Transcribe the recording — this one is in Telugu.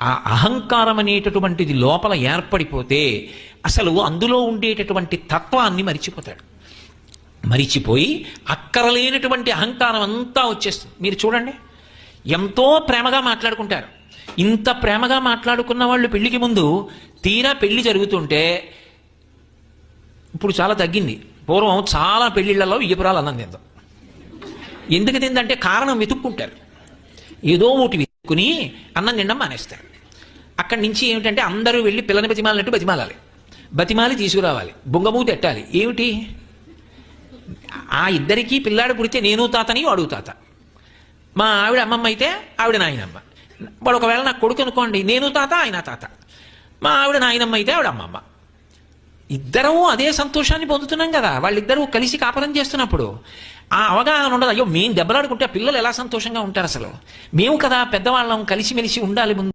ఆ అహంకారం అనేటటువంటిది లోపల ఏర్పడిపోతే అసలు అందులో ఉండేటటువంటి తత్వాన్ని మరిచిపోతాడు. మరిచిపోయి అక్కరలేనటువంటి అహంకారం అంతా వచ్చేస్తుంది. మీరు చూడండి. ఎంతో ప్రేమగా మాట్లాడుకుంటారు. ఇంత ప్రేమగా మాట్లాడుకున్న వాళ్ళు పెళ్ళికి ముందు తీరా పెళ్ళి జరుగుతుంటే ఇప్పుడు చాలా తగ్గింది. పూర్వం చాలా పెళ్ళిళ్ళలో ఇయ్యపురాలు అన్నం తిందాం. ఎందుకు తిందంటే కారణం వెతుక్కుంటారు. ఏదో ఒకటి వెతుక్కుని అన్నం తినడం మానేస్తారు. అక్కడి నుంచి ఏమిటంటే అందరూ వెళ్ళి పిల్లని బతిమాలినట్టు బతిమాలాలి. బతిమాలి తీసుకురావాలి. బొంగమూ తెట్టాలి ఏమిటి? ఆ ఇద్దరికీ పిల్లాడు పుడితే నేను తాతని వాడు తాత. మా ఆవిడ అమ్మమ్మ అయితే ఆవిడ నాయనమ్మ. వాడు ఒకవేళ నాకు కొడుకు అనుకోండి నేను తాత ఆయన తాత. మా ఆవిడ నాయనమ్మ అయితే ఆవిడ అమ్మమ్మ. ఇద్దరము అదే సంతోషాన్ని పొందుతున్నాం కదా. వాళ్ళిద్దరూ కలిసి కాపురం చేస్తున్నప్పుడు ఆ అవగాహన ఉండదు. అయ్యో మేము దెబ్బలాడుకుంటే పిల్లలు ఎలా సంతోషంగా ఉంటారు అసలు? మేము కదా పెద్దవాళ్ళం కలిసిమెలిసి ఉండాలి ముందు.